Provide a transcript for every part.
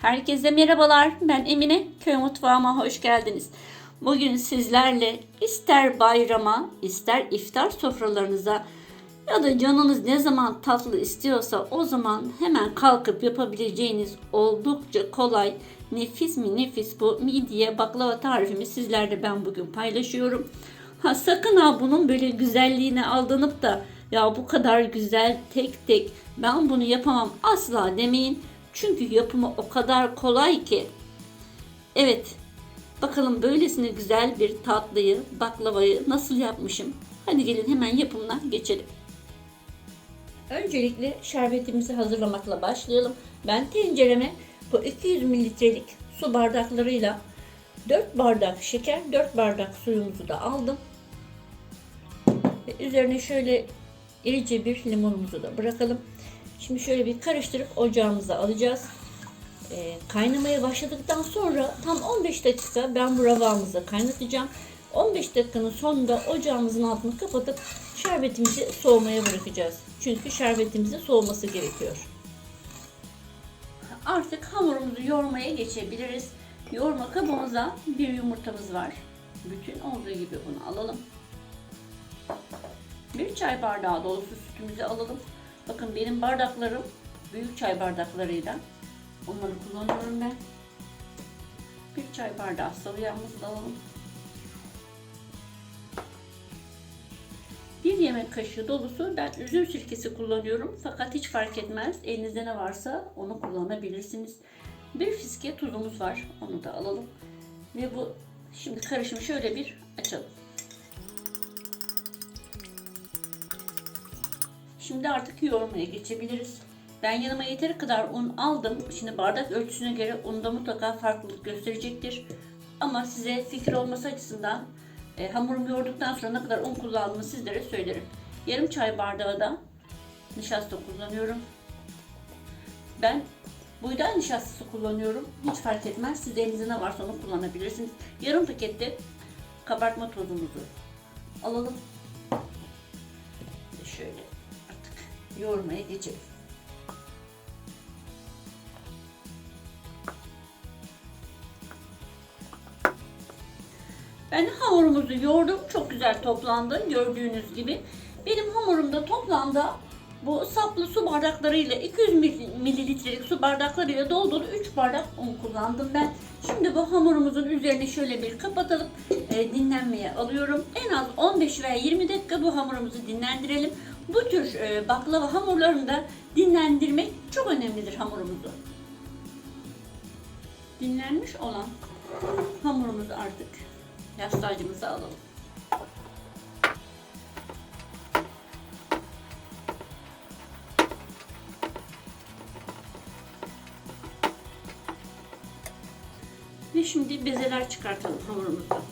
Herkese merhabalar. Ben Emine. Köy mutfağıma hoş geldiniz. Bugün sizlerle ister bayrama, ister iftar sofralarınıza ya da canınız ne zaman tatlı istiyorsa o zaman hemen kalkıp yapabileceğiniz oldukça kolay, nefis mi nefis bu midye baklava tarifimi sizlerle ben bugün paylaşıyorum. Ha sakın ha bunun böyle güzelliğine aldanıp da ya bu kadar güzel tek tek ben bunu yapamam asla demeyin. Çünkü yapımı o kadar kolay ki. Evet. Bakalım böylesine güzel bir tatlıyı, baklavayı nasıl yapmışım? Hadi gelin hemen yapımına geçelim. Öncelikle şerbetimizi hazırlamakla başlayalım. Ben tencereme bu 200 mililitrelik su bardaklarıyla 4 bardak şeker, 4 bardak suyumuzu da aldım. Ve üzerine şöyle irice bir limonumuzu da bırakalım. Şimdi şöyle bir karıştırıp ocağımıza alacağız. Ee, kaynamaya başladıktan sonra tam 15 dakika ben bu ravamızı kaynatacağım. 15 dakikanın sonunda ocağımızın altını kapatıp şerbetimizi soğumaya bırakacağız. Çünkü şerbetimizin soğuması gerekiyor. Artık hamurumuzu yoğurmaya geçebiliriz. Yoğurma kabımıza bir yumurtamız var. Bütün olduğu gibi bunu alalım. Bir çay bardağı dolusu sütümüzü alalım. Bakın benim bardaklarım büyük çay bardaklarıyla. Onları kullanıyorum ben. Bir çay bardağı sıvı da alalım. Bir yemek kaşığı dolusu ben üzüm sirkesi kullanıyorum. Fakat hiç fark etmez. Elinizde ne varsa onu kullanabilirsiniz. Bir fiske tuzumuz var. Onu da alalım. Ve bu şimdi karışımı şöyle bir açalım. Şimdi artık yoğurmaya geçebiliriz. Ben yanıma yeteri kadar un aldım. Şimdi bardak ölçüsüne göre unda mutlaka farklılık gösterecektir. Ama size fikir olması açısından e, hamurumu yoğurduktan sonra ne kadar un kullandığımı sizlere söylerim. Yarım çay bardağı da nişasta kullanıyorum. Ben buğday nişastası kullanıyorum. Hiç fark etmez. Siz elinizde ne varsa onu kullanabilirsiniz. Yarım pakette kabartma tozumuzu alalım. Yoğurmaya geçelim. Ben hamurumuzu yoğurdum. Çok güzel toplandı. Gördüğünüz gibi. Benim hamurumda toplamda bu saplı su bardaklarıyla 200 mililitrelik su bardaklarıyla dolu 3 bardak un kullandım ben. Şimdi bu hamurumuzun üzerine şöyle bir kapatalım. E, dinlenmeye alıyorum. En az 15 veya 20 dakika bu hamurumuzu dinlendirelim. Bu tür e, baklava hamurlarında dinlendirmek çok önemlidir hamurumuzu. Dinlenmiş olan hamurumuzu artık yastacımıza alalım. Ve şimdi bezeler çıkartalım hamurumuzdan.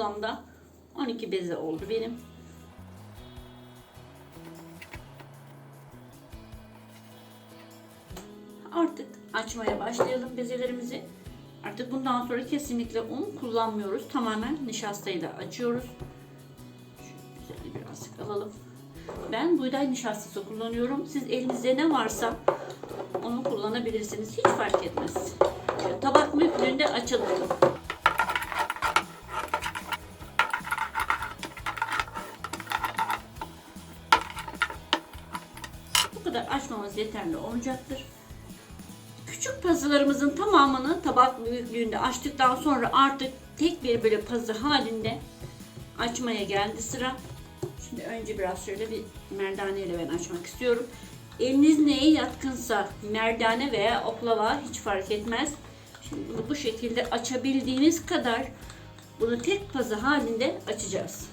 Toplamda 12 beze oldu benim. Artık açmaya başlayalım bezelerimizi. Artık bundan sonra kesinlikle un kullanmıyoruz. Tamamen nişastayla açıyoruz. Şöyle birazcık alalım. Ben buğday nişastası kullanıyorum. Siz elinizde ne varsa onu kullanabilirsiniz. Hiç fark etmez. Tabak büyüklüğünde açalım. Bu kadar açmamız yeterli olacaktır. Küçük pazılarımızın tamamını tabak büyüklüğünde açtıktan sonra artık tek bir böyle pazı halinde açmaya geldi sıra. Şimdi önce biraz şöyle bir merdane ile ben açmak istiyorum. Eliniz neye yatkınsa merdane veya oklava hiç fark etmez. Şimdi bunu bu şekilde açabildiğiniz kadar bunu tek pazı halinde açacağız.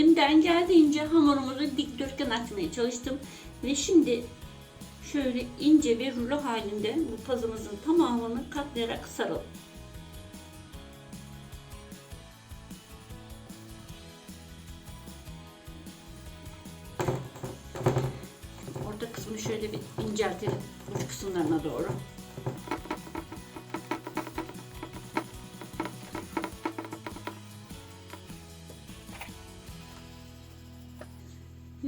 Elimden geldiğince hamurumuzu dikdörtgen açmaya çalıştım. Ve şimdi şöyle ince bir rulo halinde bu pazımızın tamamını katlayarak saralım. Orta kısmı şöyle bir inceltelim uç kısımlarına doğru.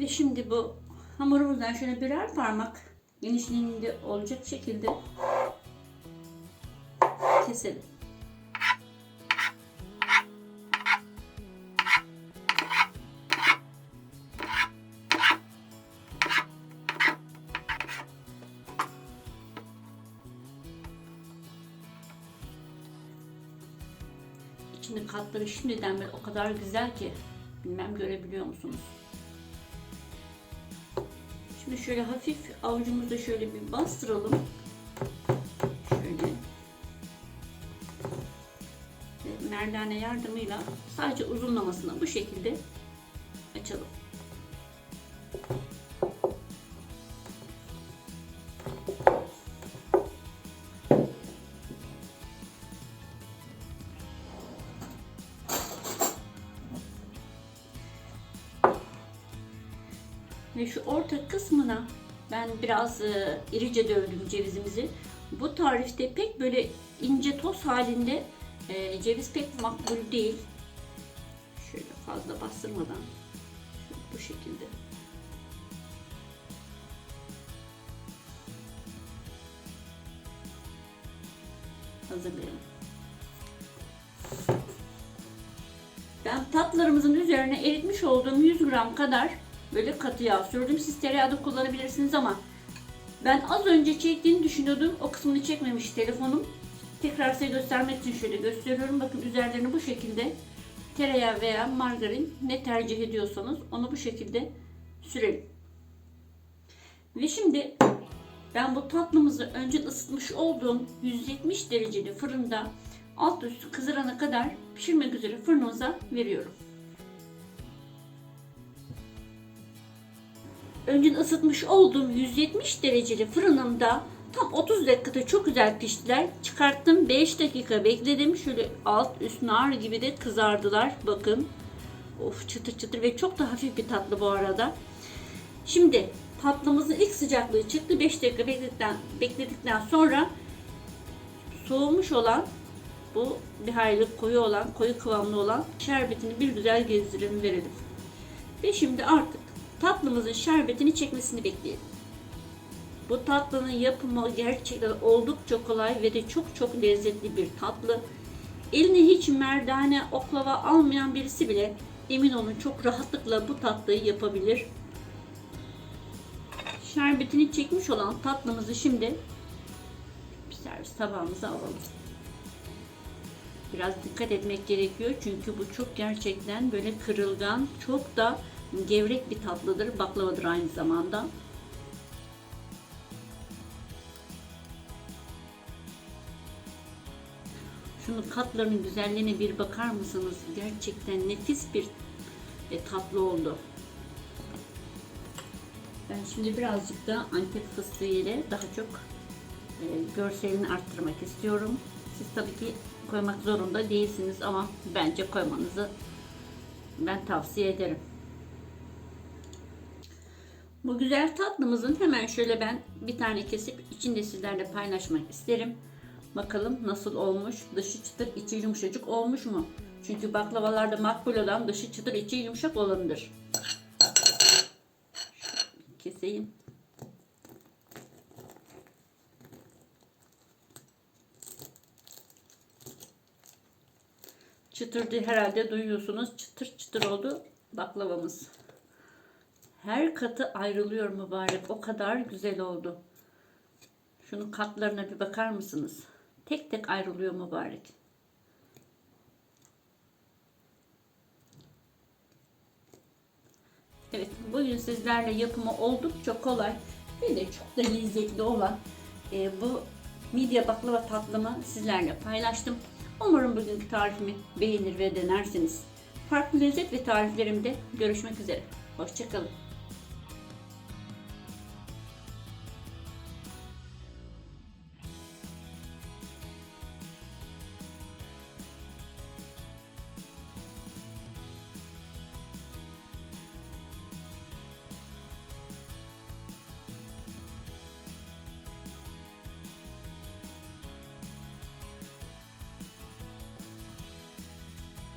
Ve şimdi bu hamurumuzdan şöyle birer parmak genişliğinde olacak şekilde keselim. İçinde katları şimdiden beri o kadar güzel ki bilmem görebiliyor musunuz? Şimdi şöyle hafif avucumuzda şöyle bir bastıralım. Şöyle. Ve merdane yardımıyla sadece uzunlamasına bu şekilde açalım. Ve şu orta kısmına ben biraz e, irice dövdüm cevizimizi. Bu tarifte pek böyle ince toz halinde e, ceviz pek makbul değil. Şöyle fazla bastırmadan bu şekilde. Hazırlayalım. Ben tatlarımızın üzerine eritmiş olduğum 100 gram kadar böyle katı yağ sürdüm. Siz tereyağı da kullanabilirsiniz ama ben az önce çektiğini düşünüyordum. O kısmını çekmemiş telefonum. Tekrar size göstermek için şöyle gösteriyorum. Bakın üzerlerini bu şekilde tereyağı veya margarin ne tercih ediyorsanız onu bu şekilde sürelim. Ve şimdi ben bu tatlımızı önce ısıtmış olduğum 170 dereceli fırında alt üstü kızarana kadar pişirmek üzere fırınımıza veriyorum. Önceden ısıtmış olduğum 170 dereceli fırınımda tam 30 dakikada çok güzel piştiler. Çıkarttım 5 dakika bekledim. Şöyle alt üst nar gibi de kızardılar. Bakın. Of çıtır çıtır ve çok da hafif bir tatlı bu arada. Şimdi tatlımızın ilk sıcaklığı çıktı. 5 dakika bekledikten, bekledikten sonra soğumuş olan bu bir hayli koyu olan, koyu kıvamlı olan şerbetini bir güzel gezdirelim verelim. Ve şimdi artık tatlımızın şerbetini çekmesini bekleyelim. Bu tatlının yapımı gerçekten oldukça kolay ve de çok çok lezzetli bir tatlı. Eline hiç merdane, oklava almayan birisi bile emin olun çok rahatlıkla bu tatlıyı yapabilir. Şerbetini çekmiş olan tatlımızı şimdi bir servis tabağımıza alalım. Biraz dikkat etmek gerekiyor çünkü bu çok gerçekten böyle kırılgan, çok da gevrek bir tatlıdır. Baklavadır aynı zamanda. Şunun katlarının güzelliğine bir bakar mısınız? Gerçekten nefis bir e, tatlı oldu. Ben şimdi birazcık da antep fıstığı ile daha çok e, görselini arttırmak istiyorum. Siz tabii ki koymak zorunda değilsiniz ama bence koymanızı ben tavsiye ederim. Bu güzel tatlımızın hemen şöyle ben bir tane kesip içinde sizlerle paylaşmak isterim. Bakalım nasıl olmuş? Dışı çıtır, içi yumuşacık olmuş mu? Çünkü baklavalarda makbul olan dışı çıtır, içi yumuşak olanıdır. Keseyim. Çıtırdı herhalde duyuyorsunuz. Çıtır çıtır oldu baklavamız. Her katı ayrılıyor mübarek. O kadar güzel oldu. Şunun katlarına bir bakar mısınız? Tek tek ayrılıyor mübarek. Evet, bugün sizlerle yapımı oldukça kolay ve de çok da lezzetli olan e, bu midye baklava tatlımı sizlerle paylaştım. Umarım bugünkü tarifimi beğenir ve denersiniz. Farklı lezzet ve tariflerimde görüşmek üzere. Hoşçakalın.